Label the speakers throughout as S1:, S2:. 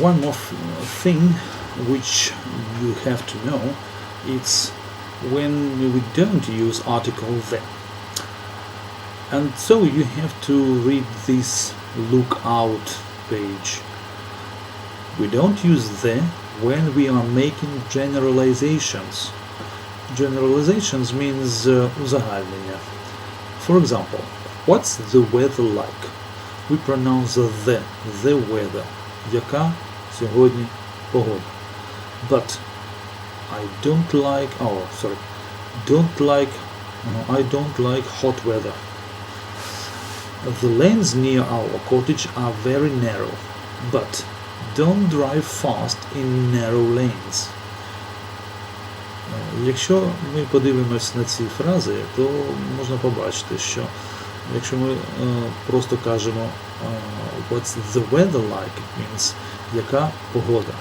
S1: one more uh, thing which you have to know it's when we don't use article the, and so you have to read this lookout page. We don't use the when we are making generalizations. Generalizations means uh, for example what's the weather like? We pronounce the the weather. Яка сьогодні погода? But I don't like, oh, sorry, don't like, no, I don't like hot weather. The lanes near our cottage are very narrow, but don't drive fast in narrow lanes. Е, Якщо ми подивимось на ці фрази, то можна побачити, що якщо ми е, просто кажемо е, What's the weather like, it means яка погода.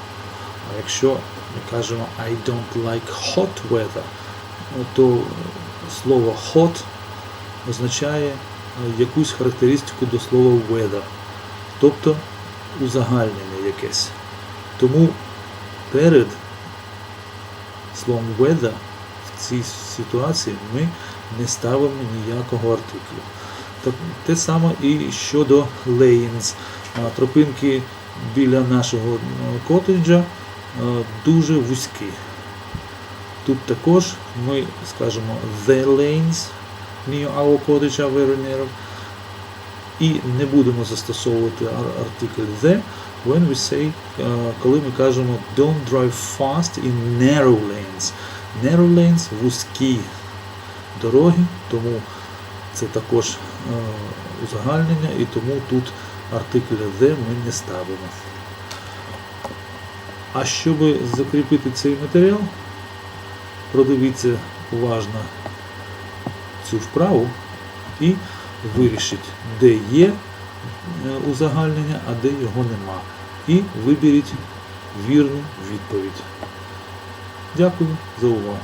S1: А якщо ми кажемо I don't like hot weather, то слово hot означає е, якусь характеристику до слова weather, тобто узагальнене якесь. Тому перед словом weather в цій ситуації ми не ставимо ніякого артиклю. Так, те саме і щодо. А, Тропинки біля нашого котеджа дуже вузькі. Тут також ми скажемо the lanes our cottage narrow. І не будемо застосовувати артикль the when we say, коли ми кажемо don't drive fast in narrow lanes. Narrow lanes вузькі дороги, тому це також е, узагальнення, і тому тут артикль the ми не ставимо. А щоб закріпити цей матеріал, продивіться уважно цю вправу і вирішіть, де є е, узагальнення, а де його нема. І виберіть вірну відповідь. Дякую за увагу.